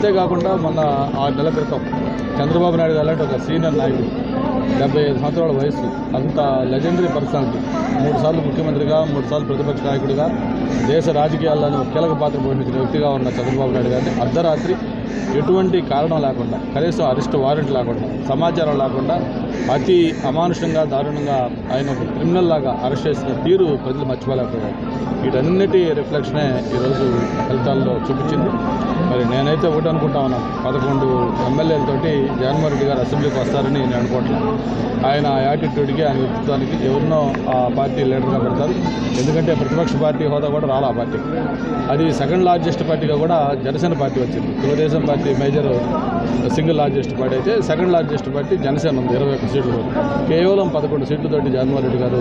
అంతేకాకుండా మొన్న ఆరు నెలల క్రితం చంద్రబాబు నాయుడు అలాంటి ఒక సీనియర్ నాయకుడు డెబ్బై ఐదు సంవత్సరాల వయసు అంత లెజెండరీ పర్సనాలిటీ మూడు సార్లు ముఖ్యమంత్రిగా మూడు సార్లు ప్రతిపక్ష నాయకుడిగా దేశ రాజకీయాల్లోనూ కీలక పాత్ర పోషించిన వ్యక్తిగా ఉన్న చంద్రబాబు నాయుడు గారిని అర్ధరాత్రి ఎటువంటి కారణం లేకుండా కనీసం అరెస్ట్ వారెంట్ లేకుండా సమాచారం లేకుండా అతి అమానుషంగా దారుణంగా ఆయన ఒక క్రిమినల్ లాగా అరెస్ట్ చేసిన తీరు ప్రజలు మర్చిపోలేకపోయారు. వీటన్నిటి రిఫ్లెక్షనే ఈరోజు ఫలితాల్లో చూపించింది. మరి నేనైతే ఒకటి అనుకుంటా ఉన్నాను పదకొండు ఎమ్మెల్యేలతోటి జగన్మోహన్ రెడ్డి గారు అసెంబ్లీకి వస్తారని నేను అనుకోవట్లేదు ఆయన యాటిట్యూడ్కి ఆయన వ్యక్తిత్వానికి ఎవరినో ఆ పార్టీ లీడర్గా పెడతారు. ఎందుకంటే ప్రతిపక్ష పార్టీ హోదా కూడా రాలా ఆ అది సెకండ్ లార్జెస్ట్ పార్టీగా కూడా జనసేన పార్టీ వచ్చింది. Telugu Desam party major single largest party అయితే సెకండ్ లార్జెస్ట్ పార్టీ జనసేన ఉంది ఇరవై ఒక్క సీట్లు కేవలం పదకొండు సీట్లతోటి జగన్మోహన్ రెడ్డి గారు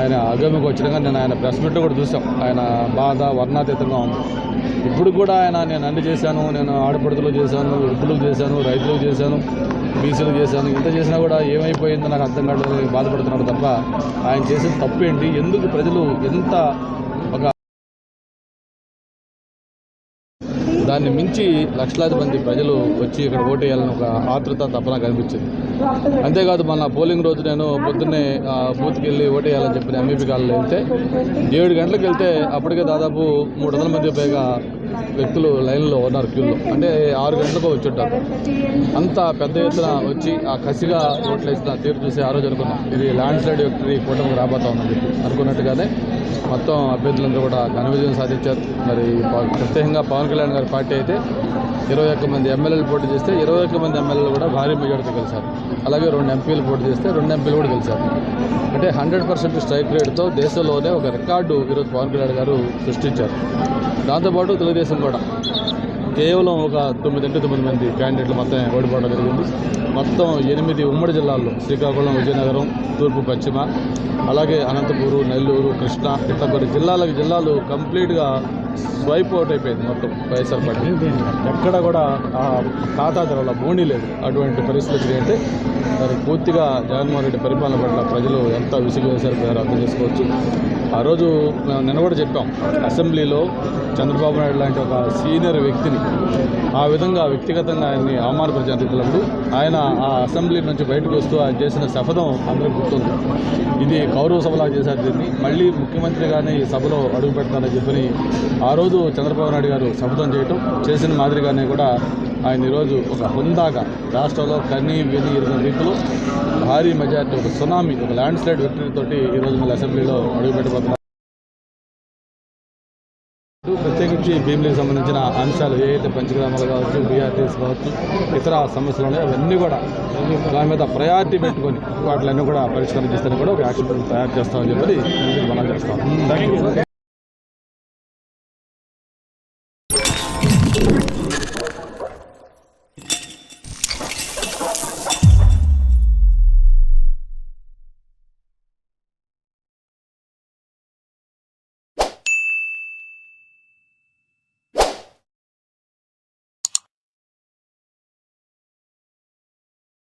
ఆయన అగమ్యకు వచ్చినాక నేను ఆయన ప్రెస్ మీట్లో కూడా చూసాం ఆయన బాధ వర్ణాతీతంగా ఉంది. ఇప్పుడు కూడా ఆయన నేను అన్ని చేశాను. నేను ఆడపడుతులు చేశాను వృద్ధులకు చేశాను రైతులకు చేశాను బీసీలు చేశాను. ఇంత చేసినా కూడా ఏమైపోయిందో నాకు అర్థం కావడం బాధపడుతున్నాడు తప్ప ఆయన చేసిన తప్పు ఏంటి? ఎందుకు ప్రజలు ఎంత ఒక దాన్ని మించి లక్షలాది మంది ప్రజలు వచ్చి ఇక్కడ ఓటేయాలని ఒక ఆతృత తప్పన కనిపించింది. అంతేకాదు మన పోలింగ్ రోజు నేను పొద్దున్నే బూత్కి వెళ్ళి ఓటేయాలని చెప్పిన ఎంఈపీ కాలంలో వెళ్తే ఏడు గంటలకు వెళ్తే అప్పటికే దాదాపు మూడు వందల మంది పైగా వ్యక్తులు లైన్లో ఉన్నారు క్యూలో. అంటే ఆరు గంటలకు వచ్చి ఉంటారు అంత పెద్ద ఎత్తున వచ్చి ఆ కసిగా ఓట్లు వేసిన తీరు చూసి ఆ రోజు అనుకున్నాం. ఇది ల్యాండ్ స్లైడ్ విక్టరీ కూటమికి రాబోతా ఉందని చెప్పి అనుకున్నట్టుగానే మొత్తం అభ్యర్థులందరూ కూడా ఘన విజయం సాధించారు. మరి ప్రత్యేకంగా పవన్ కళ్యాణ్ గారి పార్టీ అయితే ఇరవై ఒక్క మంది ఎమ్మెల్యేలు పోటీ చేస్తే ఇరవై ఒక్క మంది ఎమ్మెల్యేలు కూడా భారీ మెజార్టీతో గెలిచారు. అలాగే రెండు ఎంపీలు పోటీ చేస్తే రెండు ఎంపీలు కూడా గెలిచారు. అంటే హండ్రెడ్ పర్సెంట్ స్ట్రైక్ రేట్తో దేశంలోనే ఒక రికార్డు ఈరోజు పవన్ కళ్యాణ్ గారు సృష్టించారు. దాంతోపాటు తెలుగుదేశం కూడా. కేవలం ఒక తొమ్మిది అంటే తొమ్మిది మంది క్యాండిడేట్లు మొత్తం ఓడిపోవడం జరిగింది. మొత్తం ఎనిమిది ఉమ్మడి జిల్లాల్లో శ్రీకాకుళం విజయనగరం తూర్పు పశ్చిమ అలాగే అనంతపూరు నెల్లూరు కృష్ణా ఇట్లా కొన్ని జిల్లాలకు జిల్లాలు కంప్లీట్గా స్వైప్ అవుట్ అయిపోయింది మొత్తం వైఎస్ఆర్ పార్టీ ఎక్కడ కూడా ఆ ఖాతా తెరవల బోణి లేదు. అటువంటి పరిస్థితి అంటే మరి పూర్తిగా జగన్మోహన్ రెడ్డి పరిపాలన పట్ల ప్రజలు ఎంత విసుగు వేశారు అర్థం చేసుకోవచ్చు. ఆ రోజు మేము నిన్న కూడా చెప్పాం. అసెంబ్లీలో చంద్రబాబు నాయుడు లాంటి ఒక సీనియర్ వ్యక్తిని ఆ విధంగా వ్యక్తిగతంగా ఆయన్ని అవమానపరిచినప్పుడు ఆయన ఆ అసెంబ్లీ నుంచి బయటకు వస్తూ ఆయన చేసిన శపథం అందరికీ గుర్తుంది. ఇది కౌరవ సభలా చేశారు దీన్ని. మళ్ళీ ముఖ్యమంత్రిగానే ఈ సభలో అడుగు పెడతానని చెప్పని ఆ ఆ రోజు చంద్రబాబు నాయుడు గారు శపథం చేయటం చేసిన మాదిరిగానే కూడా ఆయన ఈరోజు ఒక హుందాగా రాష్ట్రంలో కన్నీ విని ఇరిగిన రీతిలో భారీ మెజార్టీ ఒక సునామీ ఒక ల్యాండ్ స్లైడ్ విక్టరీతోటి ఈరోజు మళ్ళీ అసెంబ్లీలో అడుగుపెట్టబోతున్నారు. ప్రత్యేకించి భీమిలీకి సంబంధించిన అంశాలు ఏవైతే పంచగ్రామాలు కావచ్చు బీఆర్టీస్ కావచ్చు ఇతర సమస్యలు ఉన్నాయో అవన్నీ కూడా దాని మీద ప్రయారిటీ పెట్టుకొని వాటిలన్నీ కూడా పరిష్కారం చేస్తే కూడా ఒక యాక్షన్ తయారు చేస్తామని చెప్పి మనం చేస్తాం. Thank you.